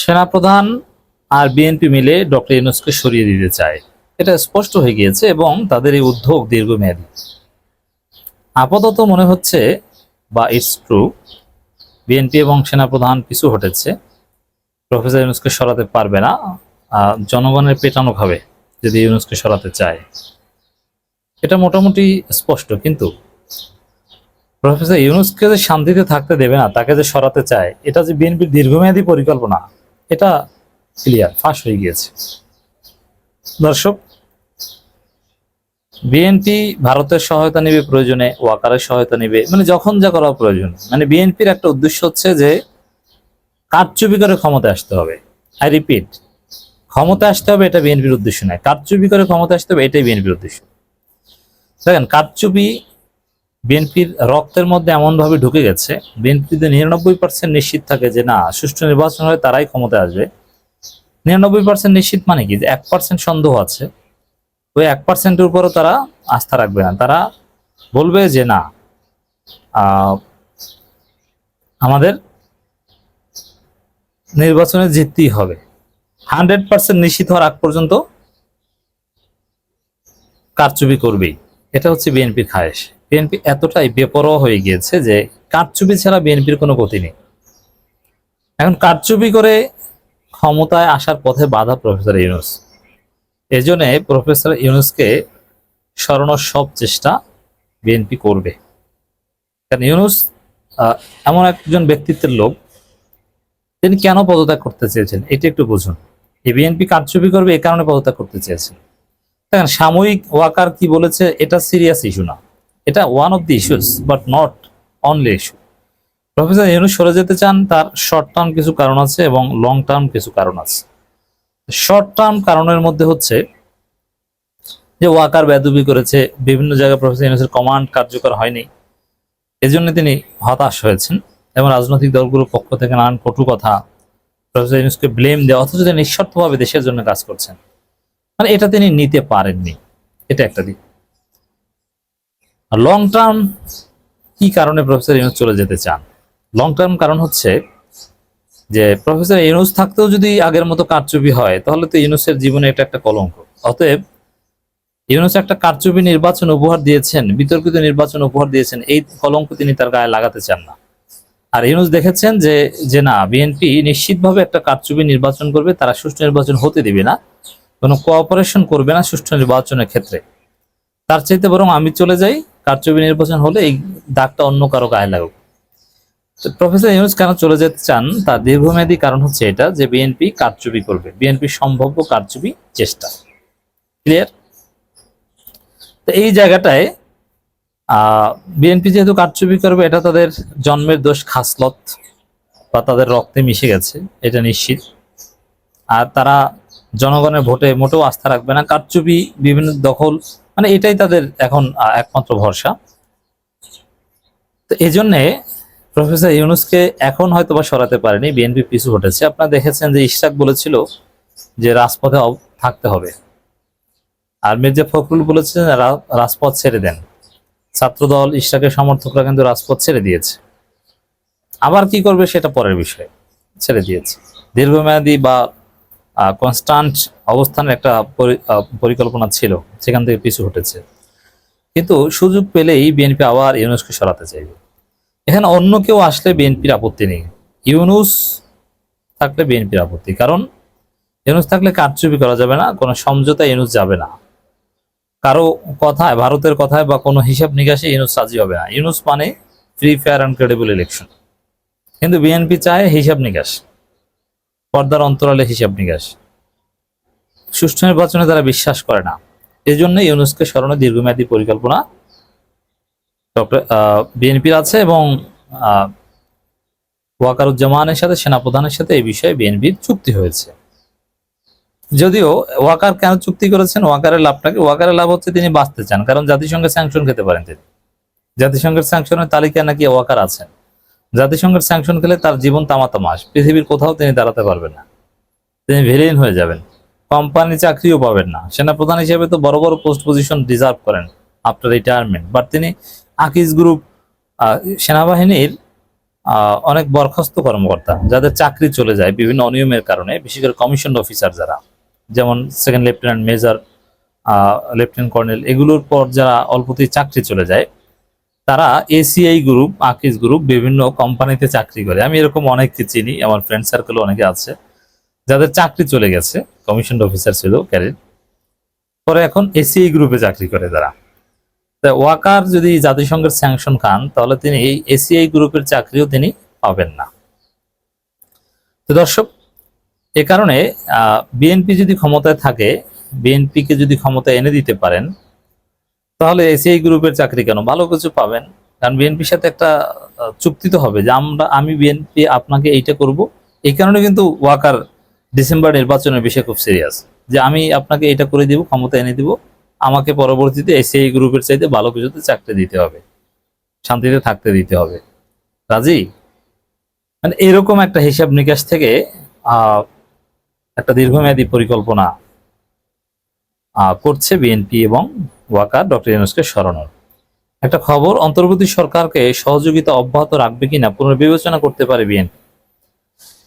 সেনাপ্রধান আর বিএনপি মিলে ডক্টর ইউনুসকে সরিয়ে দিতে চায়। এটা স্পষ্ট হয়ে গিয়েছে এবং তাদের এই উদ্যোগ দীর্ঘমেয়াদী। আপাতত মনে হচ্ছে, বা ইটস ট্রু বিএনপি এবং সেনাপ্রধান পিছু হটেছে প্রফেসর ইউনুসকে সরাতে পারবে না। জনগণের পেটানো খাবে যদি ইউনুসকে সরাতে চায়। এটা মোটামুটি স্পষ্ট, কিন্তু প্রফেসর ইউনুসকে যে শান্তিতে থাকতে দেবে না, তাকে যে সরাতে চায়, এটা যে বিএনপির দীর্ঘমেয়াদী পরিকল্পনা এটা ক্লিয়ার ফাঁস হয়ে গিয়েছে। দর্শক বিএনপি ভারতের সহায়তা নেবে প্রয়োজনে, ওয়াকারের সহায়তা নেবে মানে যখন যা করা প্রয়োজন। মানে বিএনপির একটা উদ্দেশ্য হচ্ছে যে কারচুপি করে ক্ষমতা আসতে হবে। আই রিপিট ক্ষমতা আসতে হবে এটা বিএনপির উদ্দেশ্য নয়। কারচুপি করে ক্ষমতা আসতে হবে এটাই বিএনপির উদ্দেশ্য। দেখেন, কারচুপি বিএনপির রক্তের মধ্যে এমনভাবে ঢুকে গেছে, বিএনপিতে নিরানব্বই পার্সেন্ট নিশ্চিত থাকে যে না, সুষ্ঠু নির্বাচন হলে তারাই ক্ষমতায় আসবে। নিরানব্বই পার্সেন্ট নিশ্চিত মানে কি? যে এক পার্সেন্ট সন্দেহ আছে, ওই এক পার্সেন্টের উপরও তারা আস্থা রাখবে না। তারা বলবে যে না আমাদের নির্বাচনে জিততেই হবে। হান্ড্রেড পার্সেন্ট নিশ্চিত হওয়ার আগ পর্যন্ত কারচুপি করবেই। এটা হচ্ছে বিএনপির খায়েশ। বিএনপি এতটাই বেপরোয়া হয়ে গিয়েছে যে কারচুপি ছাড়া বিএনপির কোনো গতি নেই। এখন কারচুপি করে ক্ষমতায় আসার পথে বাধা প্রফেসর ইউনুস। এজন্য প্রফেসর ইউনুসকে সরানোর সব চেষ্টা বিএনপি করবে। কারণ ইউনুস এমন একজন ব্যক্তিত্বের লোক, তিনি কেন পদত্যাগ করতে চেয়েছেন, এটা একটু বুঝুন। এই বিএনপি কারচুপি করবে এই কারণে পদত্যাগ করতে চেয়েছেন। দেখেন, সাময়িক ওয়াকার কি বলেছে, এটা সিরিয়াস ইস্যু না। এটা one of the issues but not only issue professor Yunus সরে যেতে চান, তার শর্ট টার্ম কিছু কারণ আছে এবং লং টার্ম কিছু কারণ আছে। শর্ট টার্ম কারণের মধ্যে হচ্ছে যে ওয়াকার বেদবি করেছে, বিভিন্ন জায়গায় প্রফেসর ইউনুসের কমান্ড কার্যকর হয়নি। এজন্য তিনি হতাশ হয়েছেন এবং রাজনৈতিক দলগুলোর পক্ষ থেকে নানান কটু কথা প্রফেসর ইউনুসকে ব্লেম দেওয়া, অথচ তিনি নিঃস্বার্থভাবে দেশের জন্য কাজ করছেন। মানে এটা তিনি নিতে পারেননি। এটা একটা দিক। আর লং টার্ম কি কারণে প্রফেসর ইউনুস চলে যেতে চান? লং টার্ম কারণ হচ্ছে যে প্রফেসর ইউনুস থাকতেও যদি আগের মতো কারচুপি হয়, তাহলে তো ইউনুসের জীবনে এটা একটা কলঙ্ক। অতএব ইউনুস একটা কারচুপি নির্বাচন উপহার দিয়েছেন, বিতর্কিত নির্বাচন উপহার দিয়েছেন, এই কলঙ্ক তিনি তার গায়ে লাগাতে চান না। আর ইউনুস দেখেছেন যে যে না বিএনপি নিশ্চিতভাবে একটা কারচুপি নির্বাচন করবে, তারা সুষ্ঠু নির্বাচন হতে দিবে না, কোনো কোঅপারেশন করবে না সুষ্ঠু নির্বাচনের ক্ষেত্রে। তার চাইতে বরং আমি চলে যাই, কারচুপি নির্বাচন হলে এই দাগটা অন্য কারও গায়ে লাগুক। প্রফেসর ইউনুস কেন চলে যেতে চান? তার দীর্ঘমেয়াদী কারণ হচ্ছে এটা যে বিএনপি কারচুপি করবে। বিএনপি সম্ভাব্য কারচুপি চেষ্টা। ক্লিয়ার তো এই জায়গাটায় বিএনপি যেহেতু কারচুপি করবে, এটা তাদের জন্মের দোষ খাসলত বা তাদের রক্তে মিশে গেছে, এটা নিশ্চিত। আর তারা জনগণের ভোটে মোটেও আস্থা রাখবে না। কারচুপি বিভিন্ন দখল মানে এটাই তাদের এখন একমাত্র ভরসা। তো এই জন্যে প্রফেসর ইউনুসকে এখন হয়তো বা সরাতে পারেনি, বিএনপি পিছু হটেছে। আপনারা দেখেছেন যে ইশরাক বলেছিল যে রাজপথে থাকতে হবে। আর মির্জা ফখরুল বলেছেন রাজপথ ছেড়ে দেন। ছাত্রদল, ইশরাকের সমর্থকরা কিন্তু রাজপথ ছেড়ে দিয়েছে। আবার কি করবে সেটা পরের বিষয়, ছেড়ে দিয়েছে। দীর্ঘমেয়াদী বা কনস্ট্যান্ট অবস্থানের একটা পরি- পরিকল্পনা ছিল, সেখান থেকে পিছু হটেছে। কিন্তু সুযোগ পেলেই বিএনপি আবার ইউনুসকে সরাতে চাইবে। এখানে অন্য কেউ আসলে বিএনপির আপত্তি নেই। ইউনুস থাকলে বিএনপির আপত্তি, কারণ ইউনুস থাকলে কারচুপি করা যাবে না, কোনো সমঝোতা ইউনুস যাবে না। কারও কথায়, ভারতের কথায় বা কোনো হিসাব নিকাশে ইউনুস রাজি হবে না। ইউনুস মানে free fair and credible election কিন্তু বিএনপি চায় হিসাব নিকাশ। পর্দার অন্তরালে হিসাব নিকাশ। সুষ্ঠু নির্বাচনে তারা বিশ্বাস করে না। এই জন্য ইউনুসকে স্মরণে দীর্ঘমেয়াদী পরিকল্পনা ডক্টর বিএনপির আছে এবং ওয়াকারুজ্জামানের সাথে, সেনাপ্রধানের সাথে এই বিষয়ে বিএনপির চুক্তি হয়েছে। যদিও ওয়াকার কেন চুক্তি করেছেন, ওয়াকারের লাভটাকে, ওয়াকারের লাভ হচ্ছে তিনি বাঁচতে চান, কারণ জাতিসংঘের স্যাংশন খেতে পারেন তিনি। জাতিসংঘের স্যাংশনের তালিকায় নাকি ওয়াকার আছেন। জাতিসংঘের স্যাংশন খেলে তার জীবন তামাতামাস পৃথিবীর কোথাও তিনি দাঁড়াতে পারবেন না। তিনি ভিলেন হয়ে যাবেন। কোম্পানি চাকরিও পাবেন না। সেনাপ্রধান হিসেবে তো বড় বড় পোস্ট পজিশন ডিজার্ভ করেন আফটার রিটায়ারমেন্ট বাট তিনি আকিজ গ্রুপ সেনাবাহিনীর অনেক বরখাস্ত কর্মকর্তা, যাদের চাকরি চলে যায় বিভিন্ন অনিয়মের কারণে, বিশেষ করে কমিশন অফিসার যারা। যেমন second lieutenant major lieutenant colonel এগুলোর পর যারা অল্পতেই চাকরি চলে যায় তারা এসিআই গ্রুপ আকিজ গ্রুপ বিভিন্ন কোম্পানিতে চাকরি করে। আমি এরকম অনেককে চিনি, আমার ফ্রেন্ড সার্কেলও অনেকে আছে, যাদের চাকরি চলে গেছে কমিশন অফিসার ছিল ক্যারির পরে এখন এসিআই গ্রুপে চাকরি করে তারা। তা ওয়াকার যদি জাতিসংঘের স্যাংশন খান, তাহলে তিনি এই এসিআই গ্রুপের চাকরিও তিনি পাবেন না। তো দর্শক, এ কারণে বিএনপি যদি ক্ষমতায় থাকে বিএনপিকে যদি ক্ষমতায় এনে দিতে পারেন তাহলে এসিআই গ্রুপের চাকরি কেন? ভালো কিছু পাবেন। কারণ বিএনপির সাথে একটা চুক্তি তো হবে যে আমরা, আমি বিএনপি আপনাকে এইটা করব। এই কারণে কিন্তু ওয়াকার ডিসেম্বর নির্বাচনের বিষয়ে খুব সিরিয়াস যে আমি আপনাকে এটা করে দিব, ক্ষমতা এনে দিব। আমাকে পরবর্তীতে এসিআই গ্রুপের চাইতে ভালো কিছুতে চাকরি দিতে হবে। শান্তিতে থাকতে দিতে হবে। রাজি? মানে এরকম একটা হিসাব নিকাশ থেকে একটা দীর্ঘমেয়াদী পরিকল্পনা করছে বিএনপি এবং ওয়াকার ডক্টর ইউনুসকে সরানোর একটা খবর, অন্তর্বর্তী সরকারকে সহযোগিতা অব্যাহত রাখবে কিনা পুনর্বিবেচনা করতে পারে বিএনপি।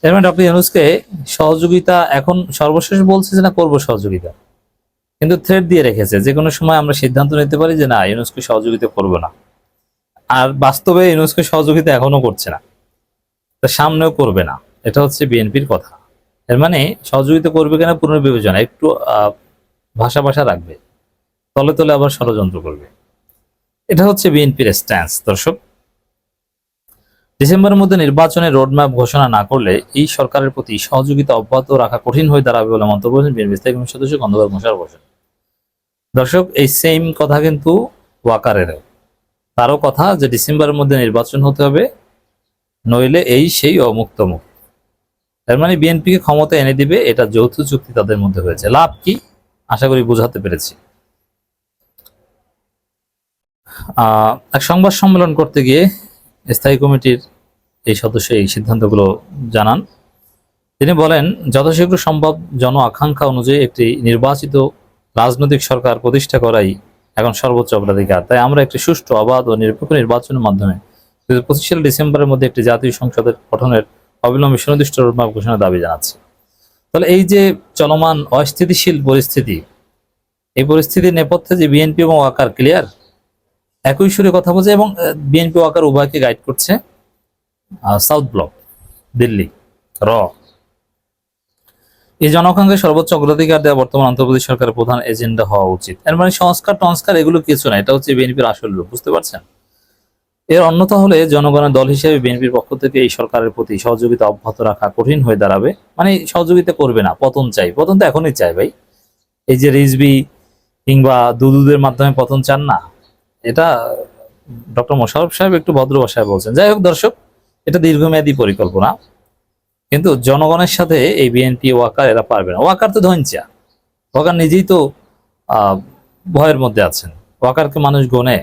এর মানে ডক্টর ইউনুসকে সহযোগিতা এখন সর্বশেষ বলছে যে না, করব সহযোগিতা। কিন্তু থ্রেড দিয়ে রেখেছে। যে কোনো সময় আমরা সিদ্ধান্ত নিতে পারি যে না, ইউনুসকে সহযোগিতা করব না। আর বাস্তবে ইউনুসকে সহযোগিতা এখনও করছে না। তা সামনেও করবে না। এটা হচ্ছে বিএনপির কথা। এর মানে সহযোগিতা করবে কিনা পুনর্বিবেচনা একটু ভাষা ভাষা রাখবে। তলে তলে আবার ষড়যন্ত্র করবে। এটা হচ্ছে বিএনপির স্ট্যান্স দর্শক। ডিসেম্বরের মধ্যে নির্বাচনের রোডম্যাপ ঘোষণা না করলে এই সরকারের প্রতি সহযোগিতা অব্যাহত রাখা কঠিন হয়ে দাঁড়াবে বলে মন্তব্য করেছেন বিএনপি স্থায়ী কমিটির সদস্য খন্দকার মোশারফ হোসেন। দর্শক, এই সেম কথা কিন্তু ওয়াকারেরও। তারও কথা যে ডিসেম্বরের মধ্যে নির্বাচন হতে হবে, নইলে এই সেই অমুক্ত মুখ তার মানে বিএনপিকে ক্ষমতা এনে দিবে, এটা যৌথ চুক্তি তাদের মধ্যে হয়েছে। লাভ কি? আশা করি বোঝাতে পেরেছি। এক সংবাদ সম্মেলন করতে গিয়ে স্থায়ী কমিটির এই সদস্য এই সিদ্ধান্তগুলো জানান। তিনি বলেন, যথাশীঘ্র সম্ভব জন আকাঙ্ক্ষা অনুযায়ী একটি নির্বাচিত রাজনৈতিক সরকার প্রতিষ্ঠা করাই এখন সর্বোচ্চ অগ্রাধিকার। তাই আমরা একটি সুষ্ঠু, অবাধ ও নিরপেক্ষ নির্বাচনের মাধ্যমে পঁচিশ সাল ডিসেম্বরের মধ্যে একটি জাতীয় সংসদের গঠনের অবিলম্বে সুনির্দিষ্ট রোডম্যাপ ঘোষণার দাবি জানাচ্ছি। তাহলে এই যে চলমান অস্থিতিশীল পরিস্থিতি, এই পরিস্থিতির নেপথ্যে যে বিএনপি এবং ওয়াকার ক্লিয়ার? একই সুরে কথা বলছে এবং বিএনপি ওয়াকার উভয়কে গাইড করছে সাউথ ব্লক দিল্লি, র। এই জনসংখ্যাকে সর্বোচ্চ অগ্রাধিকার দেওয়া বর্তমান অন্তর্বর্তী সরকারের প্রধান এজেন্ডা হওয়া উচিত। এর মানে সংস্কার টংস্কার এগুলো কিছু না, এটা হচ্ছে বিএনপির আসল রূপ, বুঝতে পারছেন? এর অন্যথা হলে জনগণের দল হিসেবে বিএনপির পক্ষ থেকে এই সরকারের প্রতি সহযোগিতা অব্যাহত রাখা কঠিন হয়ে দাঁড়াবে। মানে সহযোগিতা করবে না, পতন চাই, পতন তো এখনই চাই ভাই। এই যে রিজবি কিংবা দুদুদের মাধ্যমে পতন চান না এটা ডক্টর মোশারফ সাহেব একটু ভদ্র ভাষায় বলছেন। যাই হোক দর্শক, এটা দীর্ঘমেয়াদী পরিকল্পনা, কিন্তু জনগণের সাথে এই বিএনপি ওয়াকার এরা পারবে না। ওয়াকার তো ধৈঞ্চা ওয়াকার নিজেই তো ভয়ের মধ্যে আছেন। ওয়াকারকে মানুষ গনে।